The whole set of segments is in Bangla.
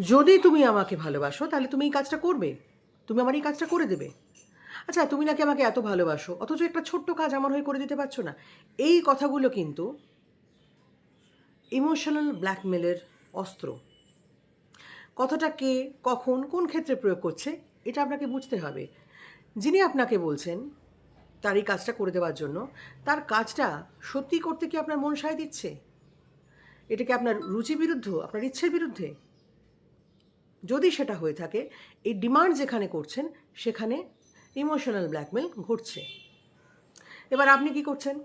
যদি তুমি আমাকে ভালোবাসো, তাহলে তুমি এই কাজটা করবে। তুমি আমার এই কাজটা করে দেবে। আচ্ছা তুমি নাকি আমাকে এত ভালোবাসো, অথচ একটা ছোট্ট কাজ আমার হয়ে করে দিতে পারছ না। এই কথাগুলো কিন্তু ইমোশনাল ব্ল্যাকমেলের অস্ত্র। কথাটা কে, কখন, কোন ক্ষেত্রে প্রয়োগ করছে, এটা আপনাকে বুঝতে হবে। যিনি আপনাকে বলছেন, তার এই কাজটা করে দেওয়ার জন্য, তার কাজটা সত্যি করতে কি আপনার মন সায় দিচ্ছে? এটা কি আপনার রুচি বিরুদ্ধ, আপনার ইচ্ছের বিরুদ্ধে? যদি সেটা হয়ে থাকে, এই ডিমান্ড যেখানে করছেন, সেখানে ইমোশনাল ব্ল্যাকমেল ঘটছে। এবার আপনি কি করছেন?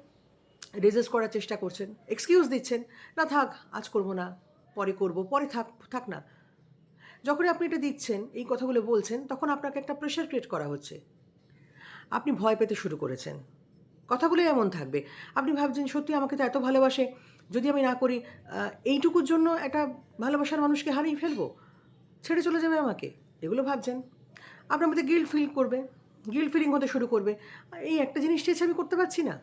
রেজিস্ট করার চেষ্টা করছেন, এক্সকিউজ দিচ্ছেন, না থাক, আজ করব না, পরে করব, পরে থাক থাক না। যখন আপনি এটা দিচ্ছেন, এই কথাগুলো বলছেন, তখন আপনাকে একটা প্রেশার ক্রিয়েট করা হচ্ছে। আপনি ভয় পেতে শুরু করেছেন। কথাগুলো এমন থাকবে। আপনি ভাবছেন, সত্যি আমাকে তো এত ভালোবাসে, যদি আমি না করি এইটুকুর জন্য একটা ভালোবাসার মানুষকে হারিয়ে ফেলব? ছেড়ে চলে যাবে আমাকে। এগুলো ভাবছেন। আপনার মধ্যে গিল্ট ফিল করবে। গিল্ট ফিলিং হতে শুরু করবে। এই একটা জিনিস চেয়েছে আমি করতে পারছি না।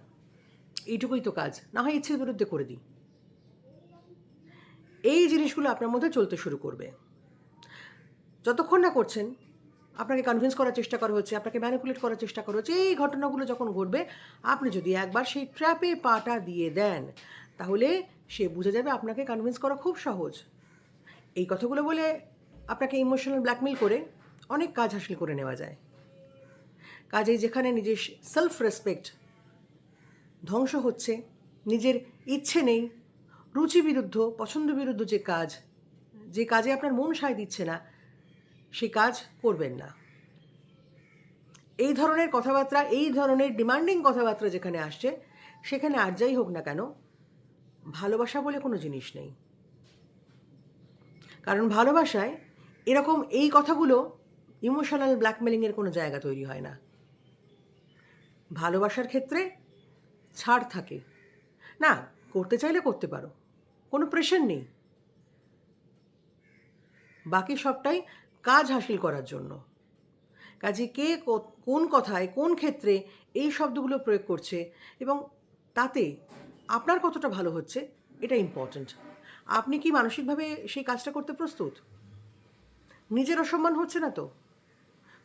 এইটুকুই তো কাজ। না হয় ইচ্ছের বিরুদ্ধে করে দিই। এই জিনিসগুলো আপনার মধ্যে চলতে শুরু করবে। যতক্ষণ না করছেন, আপনাকে কনভিন্স করার চেষ্টা করা হচ্ছে, আপনাকে ম্যানিপুলেট করার চেষ্টা করা হচ্ছে, এই ঘটনাগুলো যখন ঘটবে, আপনি যদি একবার সেই ট্র্যাপে পাটা দিয়ে দেন, তাহলে সে বুঝে যাবে আপনাকে কনভিন্স করা খুব সহজ। এই কথাগুলো বলে আপনাকে ইমোশনাল ব্ল্যাকমেল করে অনেক কাজ হাসিল করে নেওয়া যায়। কাজেই যেখানে নিজের সেলফ রেসপেক্ট ধ্বংস হচ্ছে, নিজের ইচ্ছে নেই, রুচি বিরুদ্ধ, পছন্দ বিরুদ্ধ যে কাজ, যে কাজে আপনার মন সায় দিচ্ছে না, সেই কাজ করবেন না। এই ধরনের কথাবার্তা, এই ধরনের ডিমান্ডিং কথাবার্তা যেখানে আসছে, সেখানে আর যাই হোক না কেন, ভালোবাসা বলে কোনো জিনিস নেই। কারণ ভালোবাসায় এরকম এই কথাগুলো ইমোশনাল ব্ল্যাকমেলিংয়ের কোনো জায়গা তৈরি হয় না। ভালোবাসার ক্ষেত্রে ছাড় থাকে। না, করতে চাইলে করতে পারো, কোনো প্রেশার নেই। বাকি সবটাই কাজ হাসিল করার জন্য। কাজে কে কোন কথায়, কোন ক্ষেত্রে এই শব্দগুলো প্রয়োগ করছে এবং তাতে আপনার কতটা ভালো হচ্ছে, এটা ইম্পর্ট্যান্ট আপনি কি মানসিকভাবে সেই কাজটা করতে প্রস্তুত? নিজের অসম্মান হচ্ছে না তো?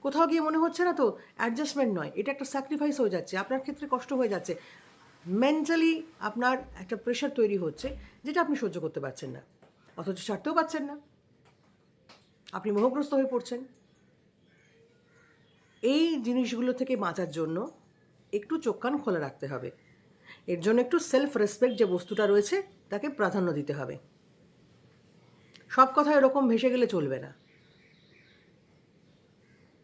কোথাও গিয়ে মনে হচ্ছে না তো? অ্যাডজাস্টমেন্ট নয়। এটা একটা স্যাক্রিফাইস হয়ে যাচ্ছে। আপনার ক্ষেত্রে কষ্ট হয়ে যাচ্ছে। মেন্টালি আপনার একটা প্রেশার তৈরি হচ্ছে যেটা আপনি সহ্য করতে পারছেন না। অথচ ছাড়তেও পারছেন না। আপনি মোহগ্রস্ত হয়ে পড়ছেন। এই জিনিসগুলো থেকে বাঁচার জন্য একটু চোখ কান খোলা রাখতে হবে। এর জন্য একটু সেলফ রেসপেক্ট যে বস্তুটা রয়েছে, তাকে প্রাধান্য দিতে হবে। সব কথা এরকম ভেসে গেলে চলবে না।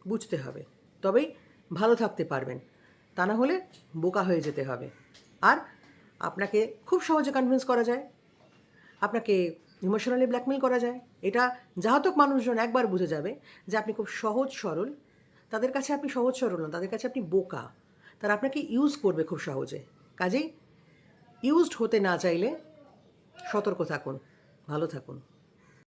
বুঝতে হবে। তবেই ভালো থাকতে পারবেন। তা না হলে বোকা হয়ে যেতে হবে। আর আপনাকে খুব সহজে কনভিন্স করা যায়। আপনাকে ইমোশনালি ব্ল্যাকমেল করা যায়। এটা যাহতক মানুষজন একবার বুঝে যাবে যে আপনি খুব সহজ সরল। তাদের কাছে আপনি সহজ সরল না, তাদের কাছে আপনি বোকা। তারা আপনাকে ইউজ করবে খুব সহজে। কাজেই ইউজড হতে না চাইলে সতর্ক থাকুন, ভালো থাকুন।